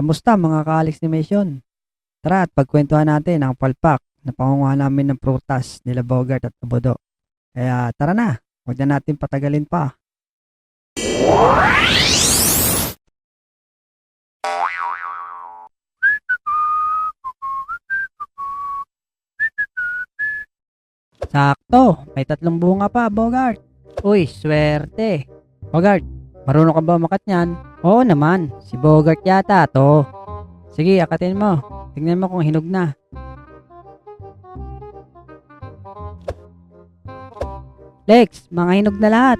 Kamusta mga ka-Alex ni Mission? Tara at pagkwentuhan natin ang palpak na pangunguha namin ng prutas nila Bogart at Abodo. Kaya tara na, huwag na natin patagalin pa. Sakto, may tatlong bunga pa, Bogart. Uy, swerte. Bogart, marunong ka ba umakat niyan? Oo naman, si Bogart yata to. Sige, akatin mo. Tingnan mo kung hinog na. Lex, mga hinog na lahat.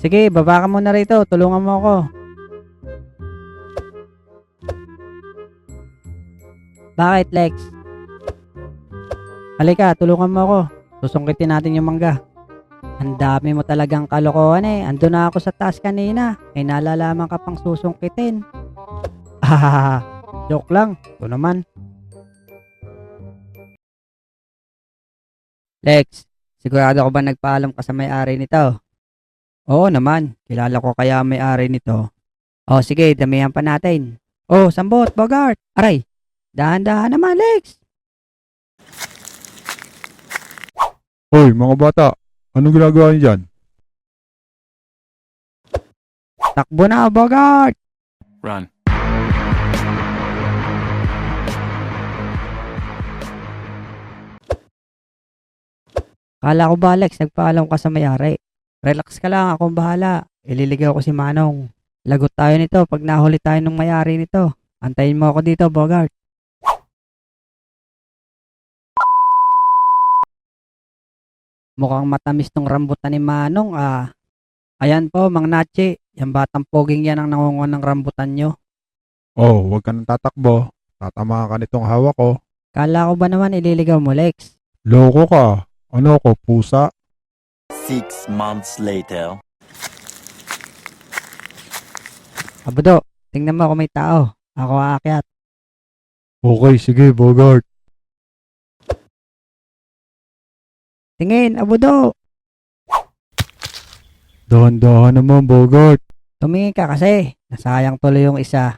Sige, baba ka muna rito. Tulungan mo ako. Bakit, Lex? Halika, tulungan mo ako. Susungkitin natin yung mangga. Ang dami mo talagang kalokohan eh. Ando na ako sa taas kanina. May nalalaman ka pang susungkitin. Ah, joke lang. Ito naman. Lex, sigurado ko ba nagpaalam ka sa may-ari nito? Oo naman. Kilala ko kaya may-ari nito. Oh, sige, damihan pa natin. Oh, sambot, Bogart. Aray, dahan-dahan naman, Lex. Hoy, mga bata, anong ginagawa niyo dyan? Takbo na, Bogart. Run. Kala ko ba, Alex, nagpaalam ka sa mayari. Relax ka lang, akong bahala. Ililigaw ko si Manong. Lagot tayo nito pag nahuli tayo ng mayari nito. Antayin mo ako dito, Bogart. Mukhang matamis tong rambutan ni Manong, ah. Ayan po, Mang Nachi. Yung batang poging yan ang nangunguha ng rambutan nyo. Oh, huwag ka nang tatakbo. Tatama ka nitong hawak ko. Kala ko ba naman ililigaw mo, Lex? Loko ka. Ano ko, pusa? Six months later. Abudo, tingnan mo kung may tao. Ako aakyat. Okay, sige, Bogart. Tingin, Abudo! Dahan-dahan naman, Bogart. Tumingin ka kasi. Nasayang tuloy yung isa.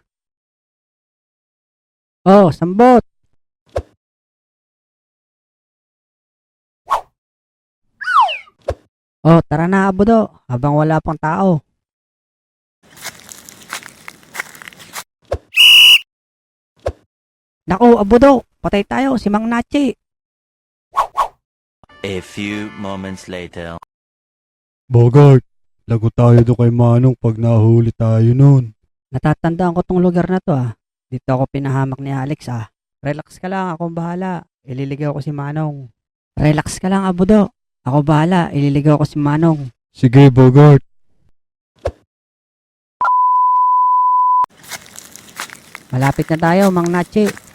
Oh, sambot! Oh, tara na, Abudo. Habang wala pang tao. Naku, Abudo! Patay tayo, si Mang Nachi. A few moments later. Bogart, lagot tayo doon kay Manong pag nahuli tayo nun. Natatandaan ko tong lugar na to ah. Dito ako pinahamak ni Alex ah. Relax ka lang, ako bahala. Ililigaw ko si Manong. Relax ka lang, Abudo. Ako bahala, ililigaw ko si Manong. Sige, Bogart. Malapit na tayo, Mang Nachi.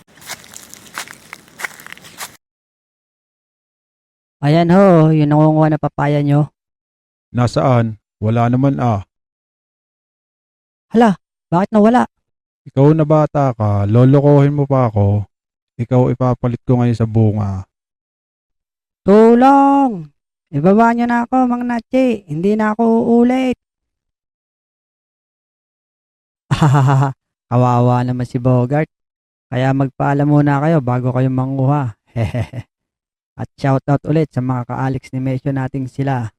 Ayan ho, yung nangunguha na papaya nyo. Nasaan? Wala naman ah. Bakit nawala? Ikaw na bata ka, lolokohin mo pa ako. Ikaw ipapalit ko ngayon sa bunga. Tulong! Ibaba nyo na ako, Mang Nachi. Hindi na ako uulit. Kawawa naman si Bogart. Kaya magpaalam muna kayo bago kayo manguha. At shoutout ulit sa mga ka-Alex ni Mesyo nating sila.